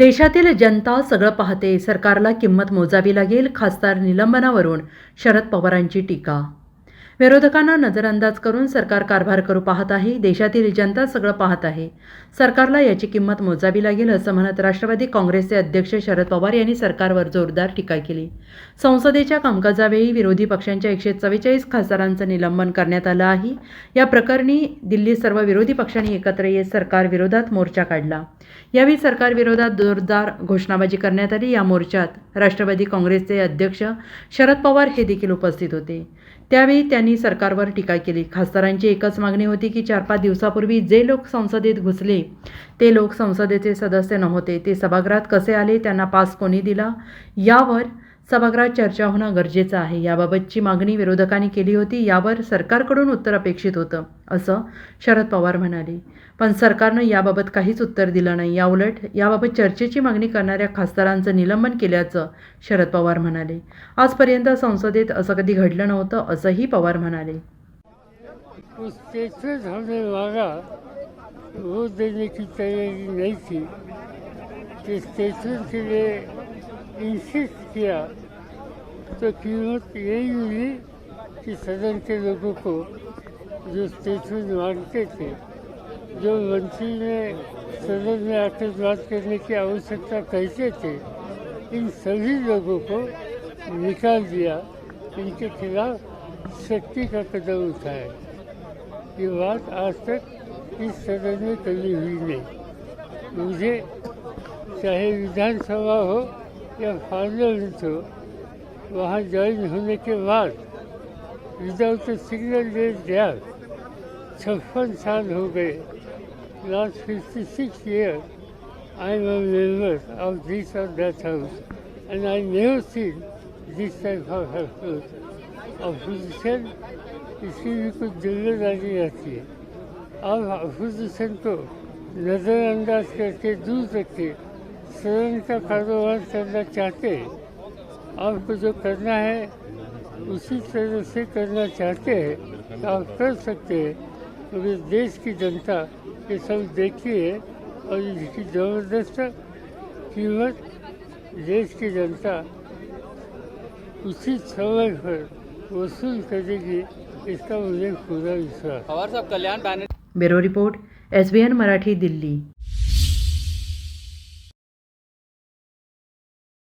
देशातील जनता सगळं पाहते. सरकारला किंमत मोजावी लागेल खासदार निलंबनावरून. शरद पवारांची टीका विरोधकांना नजरअंदाज करून सरकार कारभार करू पाहत आहे. देशातील जनता सगळं पाहत आहे. सरकारला याची किंमत मोजावी लागेल असं म्हणत राष्ट्रवादी काँग्रेसचे अध्यक्ष शरद पवार यांनी सरकारवर जोरदार टीका केली. संसदेच्या कामकाजावेळी विरोधी पक्षांच्या एकशे चव्वेचाळीस खासदारांचं निलंबन करण्यात आलं आहे. या प्रकरणी दिल्ली सर्व विरोधी पक्षांनी एकत्र येत सरकार विरोधात मोर्चा काढला. यावेळी सरकार विरोधात जोरदार घोषणाबाजी करण्यात आली. या मोर्चात राष्ट्रवादी काँग्रेसचे अध्यक्ष शरद पवार हे देखील उपस्थित होते. त्यावेळी त्यांनी सरकारवर टीका केली. खासदारांची एकच मागणी होती की चार पाच दिवसापूर्वी जे लोक संसदेत घुसले ते लोक संसदेचे सदस्य नव्हते. ते सभागृहात कसे आले त्यांना पास कोणी दिला? यावर सभागृहात चर्चा होणं गरजेचं आहे. याबाबतची मागणी विरोधकांनी केली होती. यावर सरकारकडून उत्तर अपेक्षित होतं असं शरद पवार म्हणाले. पण सरकारनं याबाबत काहीच उत्तर दिलं नाही. याउलट याबाबत चर्चेची मागणी करणाऱ्या खासदारांचं निलंबन केल्याचं शरद पवार म्हणाले. आजपर्यंत संसदेत असं कधी घडलं नव्हतं असंही पवार म्हणाले. उस वो देने की तैयारी नहीं थी कि के लिए इंसिस्ट किया तो कीमत यही हुई कि सदन के लोगों को जो स्टेटमेंट मांगते थे, जो मंत्री ने सदन में आकर बात करने की आवश्यकता कहते थे, इन सभी लोगों को निकाल दिया। इनके खिलाफ शक्ति का कदम उठाया। ये बात आज तक इस सदन में कभी हुई नहीं। मुझे चाहे विधानसभा हो या पार्लियामेंट हो वहाँ ज्वाइन होने के बाद विदाउट सिग्नल दे दिया छप्पन साल हो गए। Last fifty six year I am a member of this or that house and I never seen this type of house opposition इसकी भी कुछ जिम्मेदारी रहती है अब अपोजिशन को नज़रअंदाज करके दूर रख के सदन का कारोबार करना चाहते हैं। आपको जो करना है उसी तरह से करना चाहते हैं तो आप कर सकते हैं। क्योंकि देश की जनता ये सब देखी है और इसकी ज़बरदस्त कीमत देश की जनता उसी समय पर वसूल करेगी इसका मुझे पूरा विश्वास। साहब Kalyan banner. Bureau report S B N Marathi Delhi.